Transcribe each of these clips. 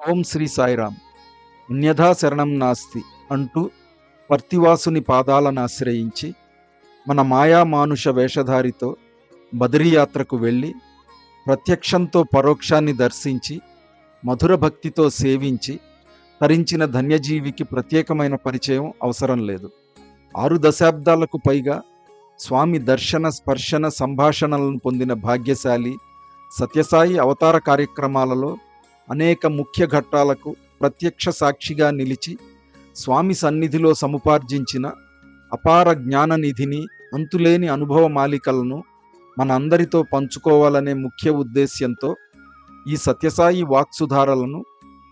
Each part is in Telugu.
ఓం శ్రీ సాయిరామ్. అన్యథా శరణం నాస్తి అంటూ పర్తివాసుని పాదాలను ఆశ్రయించి మన మాయా మానుష వేషధారితో బదరీయాత్రకు వెళ్ళి ప్రత్యక్షంతో పరోక్షాన్ని దర్శించి మధుర భక్తితో సేవించి తరించిన ధన్యజీవికి ప్రత్యేకమైన పరిచయం అవసరం లేదు. ఆరు దశాబ్దాలకు పైగా స్వామి దర్శన స్పర్శన సంభాషణలను పొందిన భాగ్యశాలి సత్యసాయి అవతార కార్యక్రమాలలో అనేక ముఖ్య ఘట్టాలకు ప్రత్యక్ష సాక్షిగా నిలిచి స్వామి సన్నిధిలో సముపార్జించిన అపార జ్ఞాన నిధిని అంతులేని అనుభవ మాలికలను మన అందరితో పంచుకోవాలనే ముఖ్య ఉద్దేశ్యంతో ఈ సత్యసాయి వాక్సుధారలను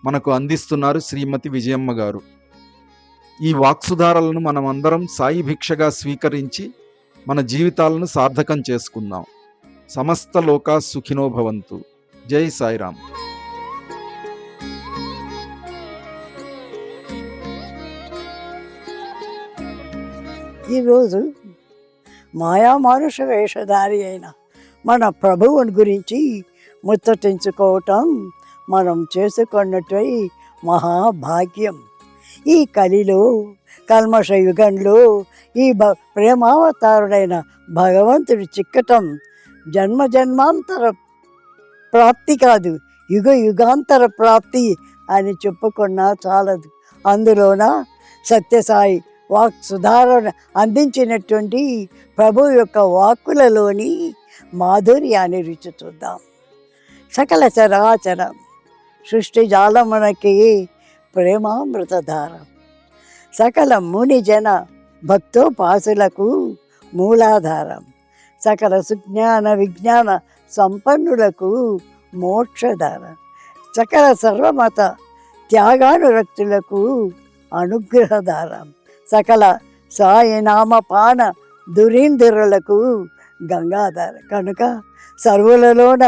మనకు అందిస్తున్నారు శ్రీమతి విజయమ్మ గారు. ఈ వాక్సుధారలను మనమందరం సాయి భిక్షగా స్వీకరించి మన జీవితాలను సార్థకం చేసుకుందాం. సమస్త లోకా సుఖినో భవంతు. జై సాయిరామ్. ఈరోజు మాయామానుష వేషధారి అయిన మన ప్రభువుని గురించి ముచ్చటించుకోవటం మనం చేసుకున్నట్టు మహాభాగ్యం. ఈ కలిలో కల్మష యుగంలో ఈ భ ప్రేమావతారుడైన భగవంతుడు చిక్కటం జన్మ జన్మాంతర ప్రాప్తి కాదు యుగ యుగాంతర ప్రాప్తి అని చెప్పుకున్నా చాలదు. అందులోన సత్యసాయి వాక్ సుధారణ అందించినటువంటి ప్రభు యొక్క వాక్కులలోని మాధుర్యాన్ని రుచి చూద్దాం. సకల చరాచరం సృష్టి జాలమునకి ప్రేమామృతధారం. సకల ముని జన భక్తోపాసులకు మూలాధారం. సకల సుజ్ఞాన విజ్ఞాన సంపన్నులకు మోక్షధారం. సకల సర్వమత త్యాగానురక్తులకు అనుగ్రహధారం. సకల సాయనామ పాన దురీంధరులకు గంగాధర కనుక సర్వులలోన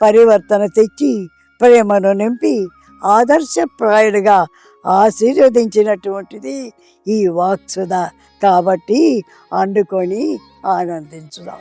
పరివర్తన తెచ్చి ప్రేమను నింపి ఆదర్శప్రాయుడిగా ఆశీర్వదించినటువంటిది ఈ వాక్సుధ కాబట్టి అండుకొని ఆనందించుదాం.